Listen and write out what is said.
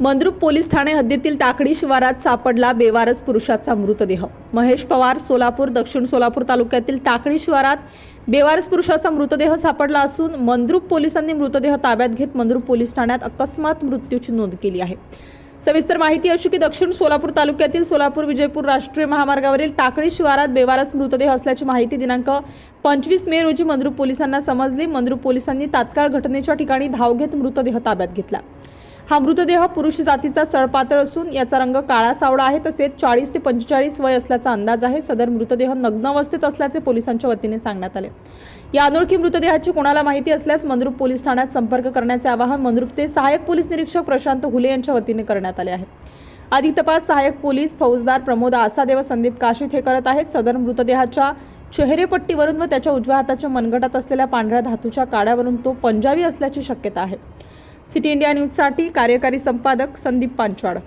Mandrup police Thane हद्दीतील टाकडी शिवारात सापडला बेवारस पुरुषाचा मृतदेह. महेश पवार सोलापूर दक्षिण सोलापूर तालुक्यातील टाकडी शिवारात बेवारस पुरुषाचा मृतदेह सापडला असून मंद्रुप पोलिसांनी मृतदेह ताब्यात घेत मंद्रुप पोलीस ठाण्यात अकस्मात मृत्यूची नोंद केली आहे. सविस्तर माहिती अशी की दक्षिण सोलापूर तालुक्यातील सोलापूर विजयपूर राष्ट्रीय महामार्गावरील टाकळी शिवारात बेवारस मृतदेह असल्याची माहिती दिनांक पंचवीस मे रोजी मंद्रुप पोलिसांना समजली. मंद्रुप पोलिसांनी तात्काळ घटनेच्या ठिकाणी धाव घेत मृतदेह ताब्यात घेतला. हा मृतदेह पुरुष जातीचा सळपातळ असून याचा रंग काळा सावळा आहे. तसेच चाळीस ते पंचेचाळीस वय असल्याचा अंदाज आहे. सदर मृतदेह नग्न अवस्थेत असल्याचे पोलिसांच्या वतीने सांगण्यात आले. या अनोळखी मृतदेहाची कोणाला माहिती असल्यास मंद्रुप पोलीस ठाण्यात संपर्क करण्याचे आवाहन मंद्रुपचे सहाय्यक पोलीस निरीक्षक प्रशांत हुले यांच्या वतीने करण्यात आले आहे. अधिक तपास सहाय्यक पोलीस फौजदार प्रमोद आसादेव संदीप काशीत हे करत आहेत. सदर मृतदेहाच्या चेहरेपट्टीवरून व त्याच्या उजव्या हाताच्या मनगटात असलेल्या पांढऱ्या धातूच्या काड्यावरून तो पंजाबी असल्याची शक्यता आहे. सिटी इंडिया न्यूजसाठी कार्यकारी संपादक संदीप पांचवाड.